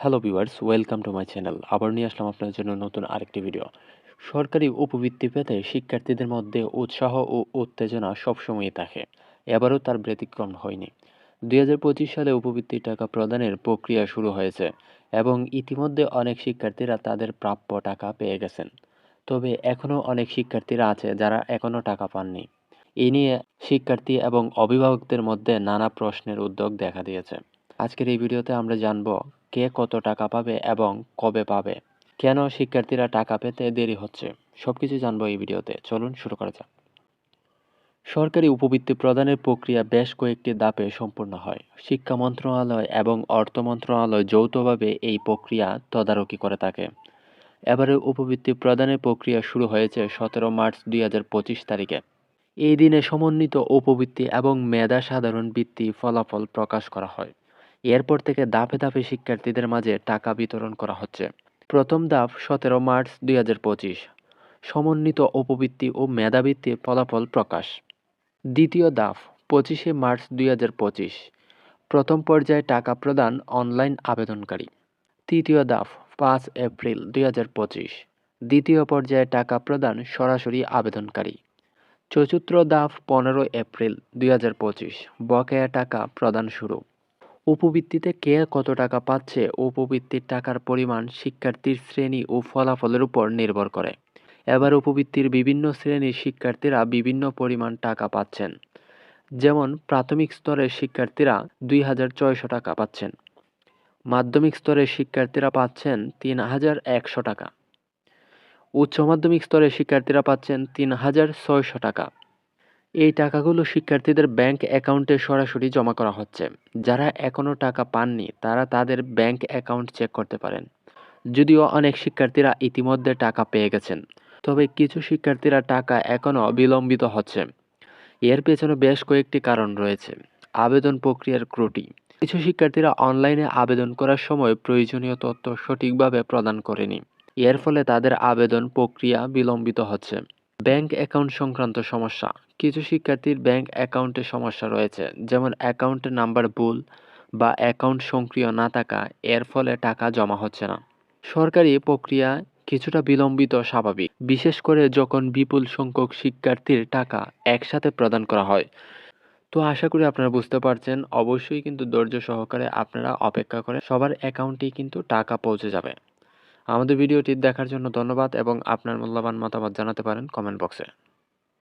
Hello viewers, welcome to my channel. আবার নিয়ে আসলাম আপনার জন্য নতুন আরেকটি ভিডিও। সরকারি উপবৃত্তি পেতে শিক্ষার্থীদের মধ্যে উৎসাহ ও উত্তেজনা সবসময়ই থাকে। এবারও তার ব্যতিক্রম হয়নি। দুই হাজার পঁচিশ সালে উপবৃত্তি টাকা প্রদানের প্রক্রিয়া শুরু হয়েছে এবং ইতিমধ্যে অনেক শিক্ষার্থীরা তাদের প্রাপ্য টাকা পেয়ে গেছেন। তবে এখনও অনেক শিক্ষার্থীরা আছে যারা এখনও টাকা পাননি। এ নিয়ে শিক্ষার্থী এবং অভিভাবকদের মধ্যে নানা প্রশ্নের উদ্যোগ দেখা দিয়েছে। আজকের এই ভিডিওতে আমরা জানব কে কত টাকা পাবে এবং কবে পাবে। কেন শিক্ষার্থীরা টাকা পেতে দেরি হচ্ছে? সবকিছু জানব এই ভিডিওতে। চলুন শুরু করা যাক। সরকারি উপবৃত্তি প্রদানের প্রক্রিয়া বেশ কয়েকটি ধাপে সম্পূর্ণ হয়। শিক্ষা মন্ত্রণালয় এবং অর্থ মন্ত্রণালয় যৌথভাবে এই প্রক্রিয়া তদারকি করে থাকে। এবারে উপবৃত্তি প্রদানের প্রক্রিয়া শুরু হয়েছে সতেরো মার্চ দুই হাজার পঁচিশ তারিখে। এই দিনে সমন্বিত উপবৃত্তি এবং মেধা সাধারণ বৃত্তি ফলাফল প্রকাশ করা হয়। এরপর থেকে ধাপে ধাপে শিক্ষার্থীদের মাঝে টাকা বিতরণ করা হচ্ছে। প্রথম ধাপ, সতেরো মার্চ দুই হাজার পঁচিশ। সমন্বিত উপবৃত্তি ও মেধাবৃত্তির ফলাফল প্রকাশ। দ্বিতীয় ধাপ, পঁচিশে মার্চ দুই হাজার পঁচিশ। প্রথম পর্যায়ে টাকা প্রদান অনলাইন আবেদনকারী। তৃতীয় ধাপ, পাঁচ এপ্রিল দুই হাজার পঁচিশ। দ্বিতীয় পর্যায়ে টাকা প্রদান সরাসরি আবেদনকারী। চতুর্থ ধাপ, পনেরো এপ্রিল দুই হাজার পঁচিশ। বকেয়া টাকা প্রদান শুরু। উপবৃত্তিতে কে কত টাকা পাচ্ছে, উপবৃত্তির টাকার পরিমাণ শিক্ষার্থীর শ্রেণি ও ফলাফলের উপর নির্ভর করে। এবার উপবৃত্তির বিভিন্ন শ্রেণির শিক্ষার্থীরা বিভিন্ন পরিমাণ টাকা পাচ্ছেন। যেমন, প্রাথমিক স্তরের শিক্ষার্থীরা দুই হাজার ছয়শো টাকা পাচ্ছেন। মাধ্যমিক স্তরের শিক্ষার্থীরা পাচ্ছেন তিন হাজার একশো টাকা। উচ্চ মাধ্যমিক স্তরের শিক্ষার্থীরা পাচ্ছেন তিন হাজার ছয়শো টাকা। এই টাকাগুলো শিক্ষার্থীদের ব্যাংক অ্যাকাউন্টে সরাসরি জমা করা হচ্ছে। যারা এখনও টাকা পাননি, তারা তাদের ব্যাংক অ্যাকাউন্ট চেক করতে পারেন। যদিও অনেক শিক্ষার্থীরা ইতিমধ্যে টাকা পেয়ে গেছেন, তবে কিছু শিক্ষার্থীরা টাকা এখনও বিলম্বিত হচ্ছে। এর পেছনে বেশ কয়েকটি কারণ রয়েছে। আবেদন প্রক্রিয়ার ক্রুটি কিছু শিক্ষার্থীরা অনলাইনে আবেদন করার সময় প্রয়োজনীয় তথ্য সঠিকভাবে প্রদান করেনি। এর ফলে তাদের আবেদন প্রক্রিয়া বিলম্বিত হচ্ছে। ব্যাংক অ্যাকাউন্ট সংক্রান্ত সমস্যা। কিছু শিক্ষার্থীর ব্যাংক অ্যাকাউন্টে সমস্যা রয়েছে, যেমন অ্যাকাউন্টের নাম্বার ভুল বা অ্যাকাউন্ট সক্রিয় না থাকা, এর ফলে টাকা জমা হচ্ছে না। সরকারি প্রক্রিয়া কিছুটা বিলম্বিত স্বাভাবিক, বিশেষ করে যখন বিপুল সংখ্যক শিক্ষার্থীর টাকা একসাথে প্রদান করা হয়। তো আশা করি আপনারা বুঝতে পারছেন, অবশ্যই কিন্তু ধৈর্য সহকারে আপনারা অপেক্ষা করে সবার অ্যাকাউন্টেই কিন্তু টাকা পৌঁছে যাবে। আমাদের ভিডিওটি দেখার জন্য ধন্যবাদ এবং আপনার মূল্যবান মতামত জানাতে পারেন কমেন্ট বক্সে।